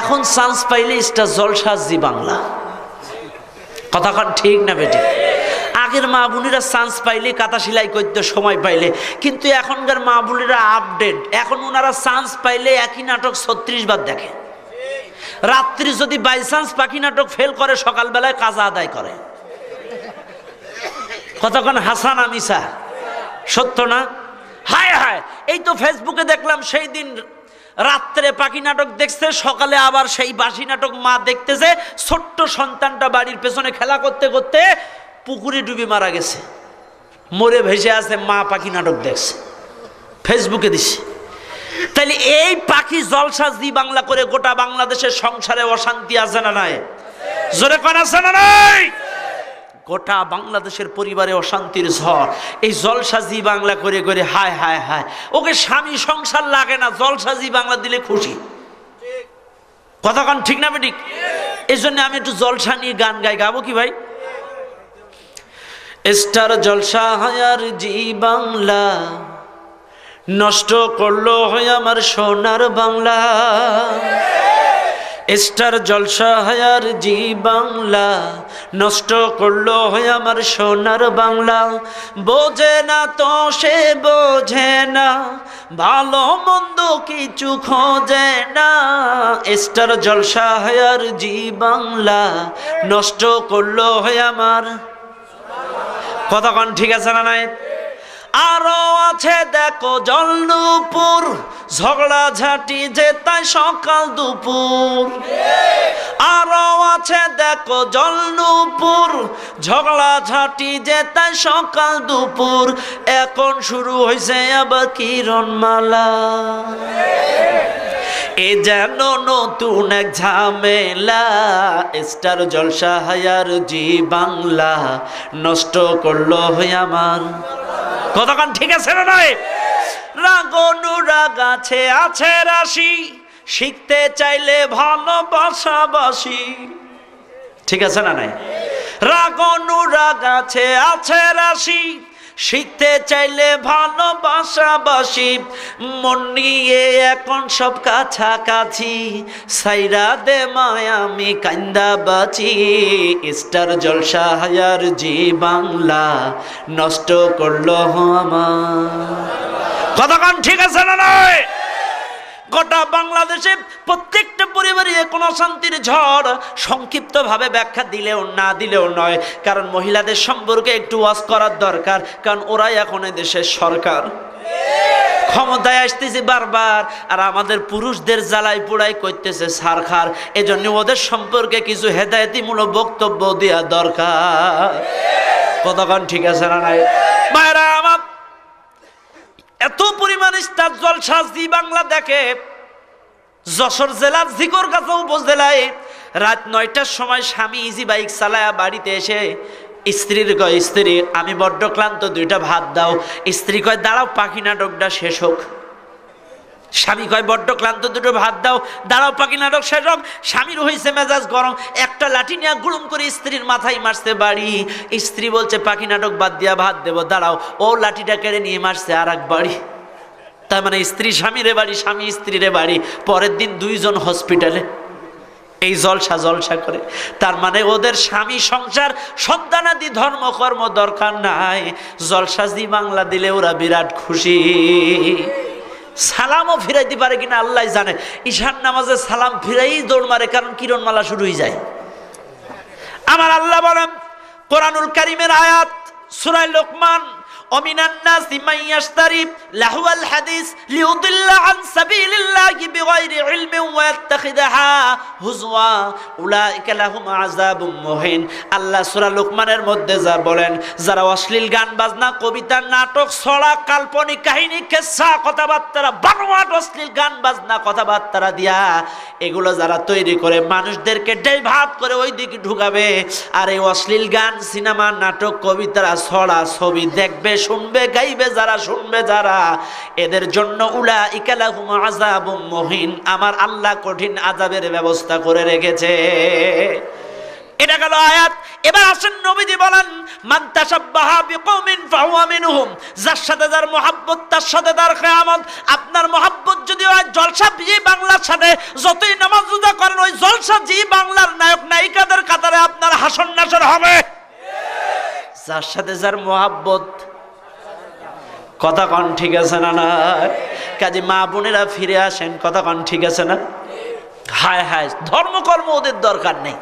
এখন চান্স পাইলে স্টার জলসা জি বাংলা। কথাক্ষণ ঠিক না বেটি? আগের মা বোনেরা চান্স পাইলে কাতা সেলাই করতে সময় পাইলে, কিন্তু এখনকার মা বোনেরা আপডেট এখন ওনারা চান্স পাইলে একই নাটক ছত্রিশ বার দেখে। রাত্রি যদি বাই চান্স পাখি নাটক ফেল করে, সকালবেলায় কাজা আদায় করে। কতক্ষণ হাসান আমিসা। সত্য না? হায় হায়, এই তো ফেসবুকে দেখলাম সেই দিন রাত্রে পাখি নাটক দেখছে, সকালে আবার সেই বাসি নাটক মা দেখতেছে, ছোট্ট সন্তানটা বাড়ির পেছনে খেলা করতে করতে পুকুরে ডুবে মারা গেছে। মরে ভেসে আছে, মা পাখি নাটক দেখছে, ফেসবুকে দিছে। তাহলে এই পাখি জলসা জি বাংলা করে গোটা বাংলাদেশের সংসারে অশান্তি আছে না নাই? জোরে কন, আছে না নাই? গোটা বাংলাদেশের পরিবারে অশান্তির ঝড়। এই জলসাজি বাংলা করে করে হায় হায় হায়। ওকে স্বামী সংসার লাগে না, জলসাজি বাংলা দিলে খুশি। কথাক্ষণ ঠিক না ঠিক এই জন্য আমি একটু জলসা নিয়ে গান গাই। গাবো কি ভাই? স্টার জলসা হায়ার জি বাংলা। নষ্ট করল হয় আমার সোনার বাংলা। স্টার জলসা হায়ার জি বাংলা, নষ্ট করল হয় আমার সোনার বাংলা। বোঝে না তো সে বোঝে না, ভালো মন্দ কিছু খোঁজে না। স্টার জলসা হায়ার জি বাংলা, নষ্ট করল হয় আমার। কতক্ষণ ঠিক আছে না নাই? আরও আছে দেখো জলনুপুর ঝগড়া ঝাঁটি যে তাই সকাল দুপুর। আরও আছে দেখো জলনুপুর, ঝগড়া ঝাঁটি যে তাই সকাল দুপুর। এখন শুরু হয়েছে আবার কিরণমালা। এ যেন নতুন এক ঝামেলা, স্টার জলসা হায়ার জি বাংলা। নষ্ট করল হয়ে আমার। কতক্ষণ ঠিক আছে না নয় রাগনুরাগ আছে আছে রাশি। শিখতে চাইলে ভালোবাসা বাসি ঠিক আছে না নাই? রাগনুরাগ আছে আছে রাশি। শিখতে চাইলে ভালোবাসা বাসি মন নিয়ে এখন সব কাছাকাছি। সাইরা দে মায়ামি কান্দা বাঁচি। স্টার জলসা হায়ার জি বাংলা। নষ্ট করল আমার। কতক্ষণ ঠিক আছে না নয় গোটা বাংলাদেশে প্রত্যেকটা পরিবারে কোনো শান্তির ঝড় সংক্ষিপ্তভাবে ব্যাখ্যা দিলেও না দিলেও নয়। কারণ মহিলাদের সম্পর্কে একটু ওয়াজ করার দরকার, কারণ ওরাই এখন দেশের সরকার। ক্ষমতায় আসতেছে বারবার, আর আমাদের পুরুষদের জ্বালাই পোড়াই করতেছে সারখার এজন্য ওদের সম্পর্কে কিছু হেদায়তিমূলক বক্তব্য দেওয়া দরকার। কতক্ষণ ঠিক আছে না নাই? মায়েরা এত পরিমাণ স্টার জলসা জি বাংলা দেখে। যশোর জেলার জিকর কাছে উপজেলায় রাত নয়টার সময় স্বামী ইজি বাইক চালায়া বাড়িতে এসে, স্ত্রীর কয়, স্ত্রী, আমি বড্ড ক্লান্ত, দুইটা ভাত দাও। স্ত্রী কয়, দাঁড়াও, পাখি নাটকটা শেষ হোক। স্বামী কয়, বড্ড ক্লান্ত, দুটো ভাত দাও। দাঁড়াও, পাখি নাটক হোক। স্বামীর হয়েছে মেজাজ গরম। একটা লাঠি নিয়ে গুড়ুম করে স্ত্রীর মাথায় মারছে বাড়ি। স্ত্রী বলছে, পাখি নাটক বাদ দিয়া ভাত দেবো, দাঁড়াও। ও লাঠিটা কেড়ে নিয়ে মারছে আর এক বাড়ি। তার মানে স্ত্রী স্বামীরে বাড়ি, স্বামী স্ত্রীরে বাড়ি। পরের দিন দুইজন হসপিটালে। এই জলসা জলসা করে। তার মানে ওদের স্বামী সংসার, সন্তানাদি ধর্মকর্ম দরকার নাই। জলসা জলসাজি বাংলা দিলে ওরা বিরাট খুশি। সালামও ফিরাইতে পারে কিনা আল্লাহ জানে। ঈশান নামাজে সালাম ফিরাই দৌড় মারে, কারণ কিরণমালা শুরু হয়ে যায়। আমার আল্লাহ বলেন, কোরআনুল কারিমের আয়াত সুরাই লোকমান অমিনান্না সিমাইয়াস্তারিফ লাহুয়াল হাদিস, লিউদিল্লা আন সাবিলিল্লাহি বিগাইরি ইলমিন হুজওয়া। উলাইকা লাহুম আযাবুম মুহিন। আল্লাহ সূরা লুকমানের মধ্যে যা বলেন, যারা অশ্লীল গান বাজনা, কবিতা, নাটক, ছড়া, কাল্পনিক কাহিনী কেসা কথাবার্তা, বানোয়াট অশ্লীল গান বাজনা কথাবার্তা দিয়া, এগুলো যারা তৈরি করে, মানুষদেরকে ডেভাব করে ওই দিকে ঢুকাবে। আর এই অশ্লীল গান, সিনেমা, নাটক কবিতারা ছড়া, ছবি দেখবে, শুনবে, গাইবে, যারা শুনবে, যারা এদের জন্য উলা ইকালাহুম আযাবুম মুহিন। আমার আল্লাহ কঠিন আযাবের ব্যবস্থা করে রেখেছে। এটা গেল আয়াত। এবার আসেন নবীজি বলেন, মান তাশাব্বাহা বিকৌমিন ফাহুয়া মিনহুম যার সাথে যার মহাব্বত, তার সাথে তার কিয়ামত আপনার মহাব্বত যদি হয়, জলসা জি বাংলার সাথে। যতই নামাজ রোজা করেন, ওই জলসা জি বাংলার নায়ক নায়িকাদের কাতারে আপনার হাসন নাসর হবে। যার সাথে যার মহাব্বত কথা কন, ঠিক আছে না না কাজে মা বোনেরা ফিরে আসেন, কথা কন, ঠিক আছে না? হায় হায়, ধর্মকর্ম ওদের দরকার নেই।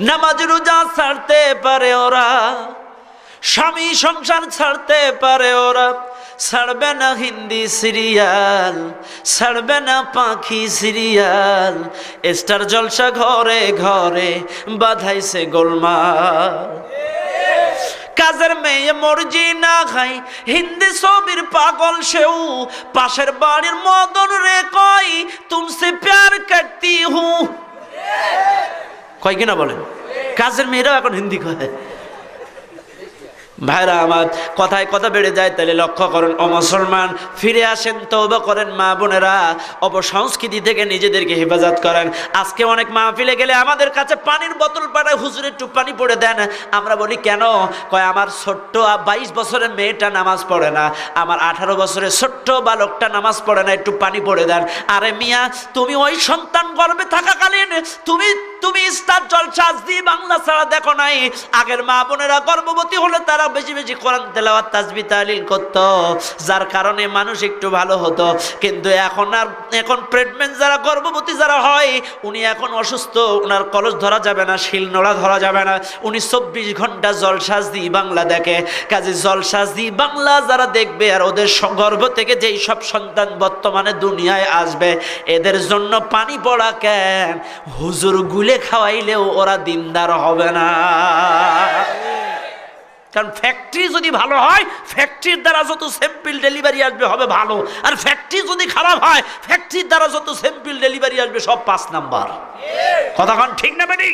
নামাজ রোজা ছাড়তে পারে ওরা, স্বামী সংসার ছাড়তে পারে ওরা। ছাড়বে না হিন্দি সিরিয়াল, ছাড়বে না পাখি সিরিয়াল। স্টার জলসা ঘরে ঘরে বাধাইছে গোলমাল। কাজের মেয়ে মর্জি না খাই হিন্দি ছবির পাগল সেও পাশের বাড়ির মদন রে কই তুমসে প্যার করতি হু। কয় কিনা বলেন? কাজের মেয়েরাও এখন হিন্দি কয়। ভাইরা আমার কথায় কথা বেড়ে যায়, তাহলে লক্ষ্য করেন, ও মুসলমান, ফিরে আসেন তৌবা করেন, মা বোনেরা, অপসংস্কৃতি থেকে নিজেদেরকে হেফাজত করেন। আজকে অনেক মাহফিলে গেলে আমাদের কাছে পানির বোতল পাঠায়, হুজুরের একটু পানি পড়ে দেন। আমরা বলি, কেন? কয়, আমার ছোট্ট বাইশ বছরের মেয়েটা নামাজ পড়ে না। আমার আঠারো বছরের ছোট্ট বালকটা নামাজ পড়ে না, একটু পানি পড়ে দেন। আরে মিয়া, তুমি ওই সন্তান গর্বে থাকাকালীন, তুমি তুমি ইস্তার জলসা দি বাংলা ছাড়া দেখো নাই। আগের মা বোনেরা গর্ভবতী হলে তারা বেশি বেশি কোরআন, তেলাওয়াত, তাসবি, তালিল করতো। যার কারণে মানুষ একটু ভালো হতো। কিন্তু এখন আর, এখন প্রেগনেন্ট যারা, গর্ভবতী যারা হয়, উনি এখন অসুস্থ ওনার কলস ধরা যাবে না, শিল নোড়া ধরা যাবে না। উনি চব্বিশ ঘণ্টা জলসাজ দি বাংলা দেখে। কাজে জলসাজ দি বাংলা যারা দেখবে আর ওদের গর্ভ থেকে যেই সব সন্তান বর্তমানে দুনিয়ায় আসবে, এদের জন্য পানি পড়া কেন? হুজুর গুলে খাওয়াইলেও ওরা দিনদার হবে না। কারণ ফ্যাক্টরি যদি ভালো হয় ফ্যাক্টরির দ্বারা যত স্যাম্পল ডেলিভারি আসবে হবে ভালো। আর ফ্যাক্টরি যদি খারাপ হয় ফ্যাক্টরির দ্বারা যত স্যাম্পল ডেলিভারি আসবে সব পাঁচ নাম্বার। কথাখন ঠিক না বেটি